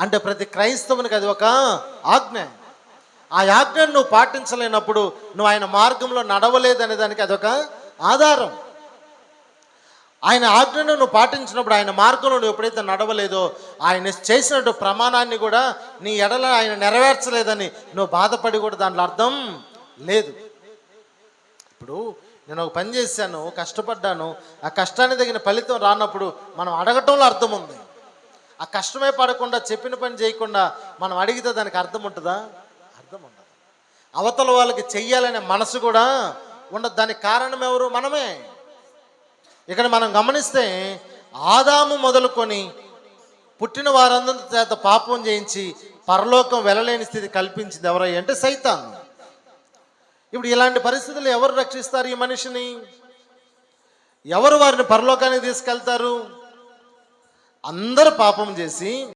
అంటే ప్రతి క్రైస్తవునికి అది ఒక ఆజ్ఞ. ఆ ఆజ్ఞను నువ్వు పాటించలేనప్పుడు నువ్వు ఆయన మార్గంలో నడవలేదనే దానికి అదొక ఆధారం. ఆయన ఆజ్ఞను నువ్వు పాటించినప్పుడు ఆయన మార్గంలో నువ్వు ఎప్పుడైతే నడవలేదో ఆయన చేసినట్టు ప్రమాణాన్ని కూడా నీ ఎడల ఆయన నెరవేర్చలేదని నువ్వు బాధపడి కూడా దాంట్లో అర్థం లేదు. ఇప్పుడు నేను ఒక పని చేశాను కష్టపడ్డాను. ఆ కష్టానికి తగిన ఫలితం రానప్పుడు మనం అడగటంలో అర్థం ఉంది. ఆ కష్టమే పడకుండా చెప్పిన పని చేయకుండా మనం అడిగితే దానికి అర్థం ఉంటుందా? అర్థం ఉండదు. అవతల వాళ్ళకి చెయ్యాలనే మనసు కూడా ఉండదు. దానికి కారణం ఎవరు? మనమే. ఇక్కడ మనం గమనిస్తే ఆదాము మొదలుకొని పుట్టిన వారందరి చేత పాపం చేయించి పరలోకం వెళ్ళలేని స్థితి కల్పించింది ఎవరై అంటే సైతాన్. ఇప్పుడు ఇలాంటి పరిస్థితులు ఎవరు రక్షిస్తారు ఈ మనిషిని? ఎవరు వారిని పరలోకానికి తీసుకెళ్తారు? అందరు పాపం చేసి